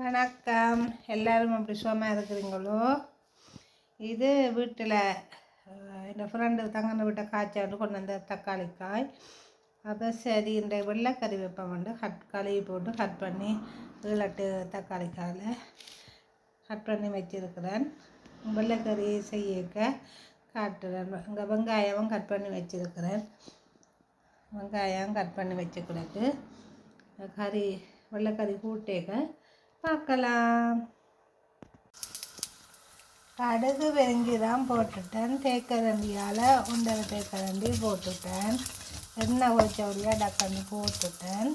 வணக்கம். எல்லாரும் அப்படி சுகமாக இருக்கிறீங்களோ? இது வீட்டில் என் ஃப்ரெண்டு தங்கன வீட்டை காய்ச்சாண்டு கொண்டு வந்த தக்காளி காய் அப்போ சரி இந்த வெள்ளைக்கறி வைப்பேன் வந்து கட் கழுவி போட்டு கட் பண்ணி ஏழெட்டு தக்காளி காயில் கட் பண்ணி வச்சுருக்கிறேன். வெள்ளைக்கறி செய்யக்க காட்டுறேன். இங்கே வெங்காயமும் கட் பண்ணி வச்சுருக்கிறேன். வெங்காயம் கட் பண்ணி வச்சுக்கிறதுக்கு. கறி வெள்ளைக்கறி கூட்டேக்க பார்க்கலாம். கடுகு வெங்கிதான் போட்டுட்டேன். தேக்கரண்டியால் உண்டரை தேக்கரண்டி போட்டுட்டேன். எண்ணெய் ஒச்சவடியாக டக்கண்ணி போட்டுட்டேன்.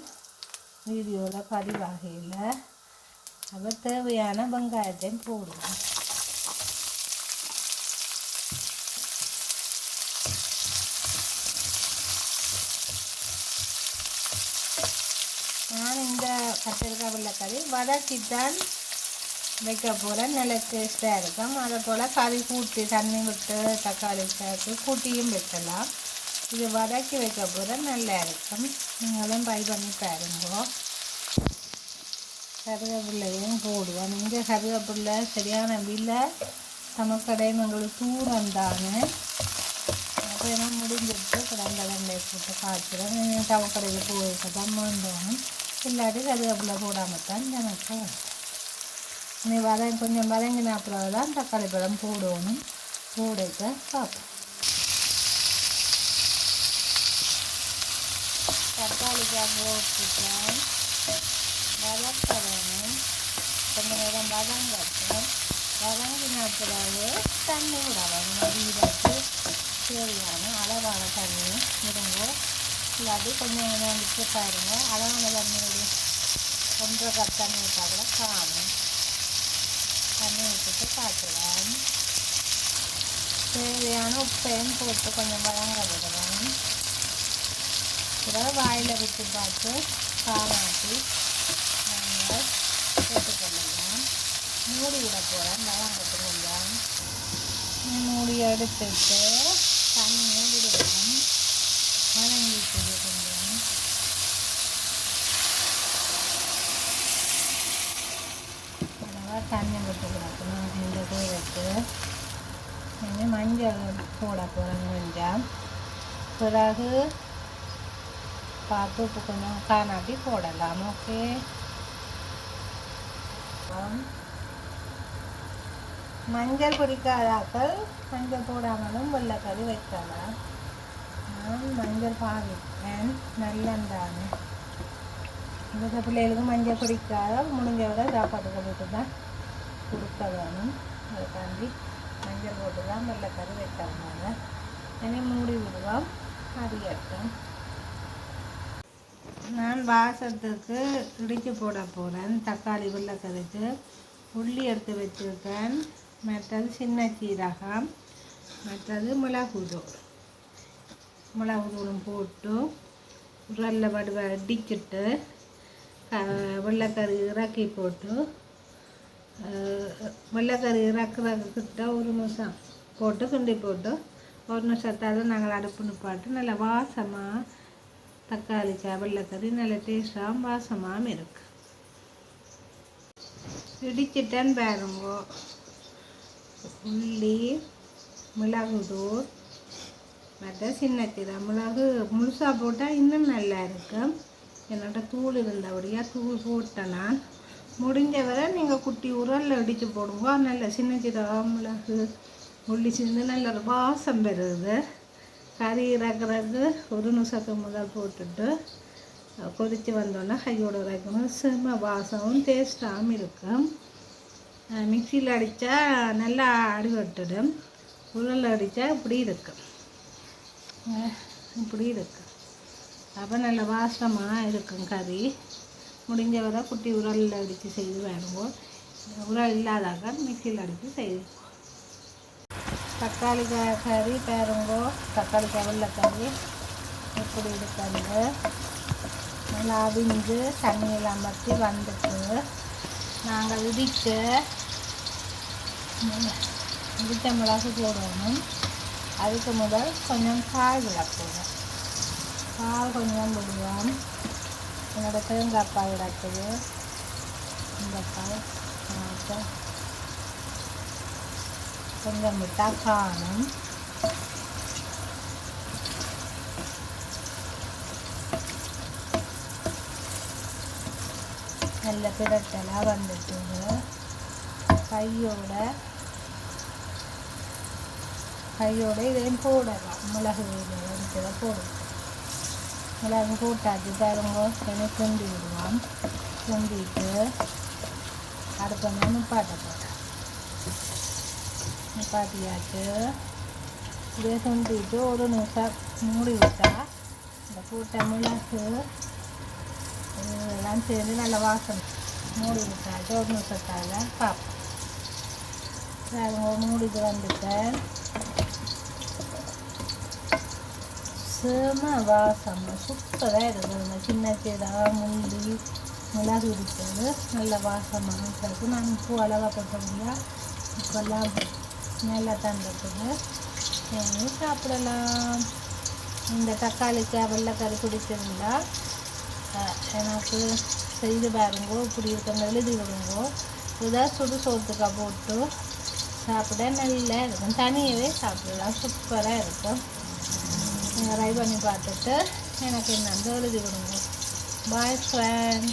வீடியோவில் பதிவாகையில் அப்போ தேவையான வெங்காயத்தையும் போடுவேன் நான் இந்த கத்திரிக்காய் வெள்ளைக்கறி வதக்கித்தான் வைக்க போகிறேன் நல்ல டேஸ்ட்டாக இருக்கும். அதை போல் கறி கூட்டி தண்ணி விட்டு தக்காளி சேர்த்து கூட்டியும் வைக்கலாம் இது வதக்கி வைக்க போகிறேன் நல்லா இருக்கும். நீங்களும் பை பண்ணி பாருங்கோ. கருவேப்பிள்ளையும் போடுவோம். இங்கே கருவேப்பிள்ளை சரியான விலை. சமக்கடையும் எங்களுக்கு தூரம் தானே. அப்போ முடிஞ்சிட்டு கிடந்த வெண்டையை போட்டு காய்ச்சிடும் தவக்கடையில் போயிருக்க தான் வேண்டோம் இல்லாட்டி கருவேப்பிலை போடாமல் தான் எனக்கு நீ வதங்கி கொஞ்சம் வதங்கின அப்புறம் தான் தக்காளி பழம் போடணும். போடைக்க பார்ப்போம். தக்காளிக்காய் போட்டுட்டேன். வதக்க வேணும் கொஞ்சம் நேரம் வதங்கட்டும் வதங்கின பிறகு தண்ணி விட வேணும் வீடாச்சு தேவையான அளவான தண்ணி விடுங்க இல்லாட்டி கொஞ்சம் கொஞ்சம் விட்டு பாருங்க. அளவான தண்ணி மூடி ஒன்றரை கப் தண்ணி விட்டால் கூட காணும். தண்ணி விட்டுட்டு காய்ச்சலாம் தேவையான உப்பையும் போட்டு கொஞ்சம் வழங்க விடலாம். பிறகு வாயில் விட்டு பார்த்து காலாட்டி நாங்கள் போட்டுக்கொள்ளலாம் மூடி விட போகிறேன் வதங்கட்டு கொஞ்சம். மூடி எடுத்துட்டு தண்ணியை விடுவோம் வதங்கிட்டு கொஞ்சம் அதனால் தண்ணி விட்டு கிடக்கணும் இந்த கோயிலுக்கு இனி மஞ்சள் போட போகிறேன் கொஞ்சம் பிறகு பார்த்து உப்பு கொஞ்சம் காணாட்டி போடலாம் ஓகே மஞ்சள் பிடிக்காதாக்கள் மஞ்சள் போடாமலும் வெள்ளைக்கறி வைக்கலாம் நான் மஞ்சள் பாவிப்பேன் நல்லந்தானே இந்த பிள்ளைகளுக்கு மஞ்சள் பிடிக்காத முடிஞ்ச விட சாப்பாட்டு போட்டு தான் கொடுக்க வேணும் அதை தாண்டி மஞ்சள் போட்டு தான் கறி வைக்கிறதுனால இனி மூடி விடுவோம். அறியட்டும் நான் வாசத்துக்கு இடித்து போட போகிறேன் தக்காளி வெள்ளைக்கறிக்கு உள்ளி எடுத்து வச்சுருக்கேன். மற்றது சின்ன சீரகம் மற்றது மிளகுதூள். மிளகுதூளும் போட்டு உரலில் வடுவை அடிச்சிட்டு க வெள்ளைக்கறி இறக்கி போட்டு வெள்ளைக்கறி இறக்குறதுக்கிட்ட ஒரு நிமிஷம் போட்டு கிண்டி போட்டு ஒரு நிமிஷத்தால் நாங்கள் அடுப்பு நிப்பாட்டு நல்லா வாசமாக தக்காளி சா வெள்ளைக்கறி நல்ல டேஸ்டாகவும் வாசமாகவும் இருக்கு இடிச்சிட்டேன்னு பாருங்க உள்ளி மிளகு தூள் மற்ற சின்ன சீரகம் மிளகு முழுசாக போட்டால் இன்னும் நல்லா இருக்கும் என்னோட தூள் இருந்தபடியாக தூள் போட்டேன் நான் முடிஞ்ச வரை நீங்கள் குட்டி உரலில் இடித்து போடுங்க. நல்ல சின்ன சீரகம் மிளகு உள்ளி சிந்து நல்ல ஒரு வாசம் பெறுது. கறி இறக்குறதுக்கு ஒரு நிமிஷத்துக்கு முதல் போட்டுட்டு கொதித்து வந்தோன்னே கையோட இறக்கணும். செம்ம வாசமும் டேஸ்ட்டாகவும் இருக்கும் மிக்சியில் அடித்தா நல்லா அடிபட்டுடும் உரலில் அடித்தா இப்படி இருக்கும் இப்படி இருக்கும் அப்போ நல்ல வாசமாக இருக்கும் கறி. முடிஞ்ச வரை குட்டி உரலில் அடித்து செய்து வேணுமோ உரல் இல்லாதாக்க மிக்சியில் அடித்து செய்வோம் தக்காளி கறி பேருங்கோ தக்காளி கவலில் கறி இப்படி இருக்காங்க நல்லா அவிஞ்சு தண்ணியில் அமர்த்தி வந்துட்டு நாங்கள் விதித்து இடித்த மிளகு போடணும் அதுக்கு முதல் கொஞ்சம் காய் விளக்குவோம். பால் கொஞ்சம் விடுவோம் என்னோடய தேங்காய் பால் கிடக்குது வெண்டைக்காய் டொமேட்டோ கொஞ்சம் விட்டால் காணும் நல்ல பிரட்டலாக வந்துட்டுங்க. கையோட கையோட இதையும் போடலாம். மிளகு வேலை போடுவோம் மிளகு போட்டாச்சு பாருங்க கொஞ்சம் கிண்டி விடுவோம் கிண்டிட்டு அடுப்பை நிப்பாட்ட போட்டேன் நிப்பாட்டியாச்சு இதே கிண்டிட்டு ஒரு நிமிஷம் மூடி விட்டா இந்த போட்ட மிளகு இதெல்லாம் சேர்ந்து நல்லா வாசம் மூடி விட்டாச்சு ஒரு நிமிஷத்தால் பார்ப்போம் பாருங்க மூடிட்டு வந்துட்டேன் செம வாசம் சூப்பராக இருக்குது அந்த சின்ன சீடா முள்ளி மிளகு இருக்கிறது நல்ல வாசமாக இருக்குது நான் பூ அளவாக போட்டோம்னா இப்போல்லாம் நல்லா தந்துட்டுது சரி சாப்பிடலாம். இந்த தக்காளிக்காய் வெள்ளைக்கறி பிடிச்சிருந்தா எனக்கு செய்து பாருங்கோ இப்படி இருக்கிற எழுதி விடுங்கோ. இதை சுடு சோத்துக்காக போட்டு சாப்பிட நல்லா இருக்கும். தனியாகவே சாப்பிடலாம். சூப்பராக இருக்கும். ட்ரை பண்ணி பார்த்துட்டு எனக்கு என்னன்னு எழுதி கொடுங்க. பாய் ஃப்ரெண்ட்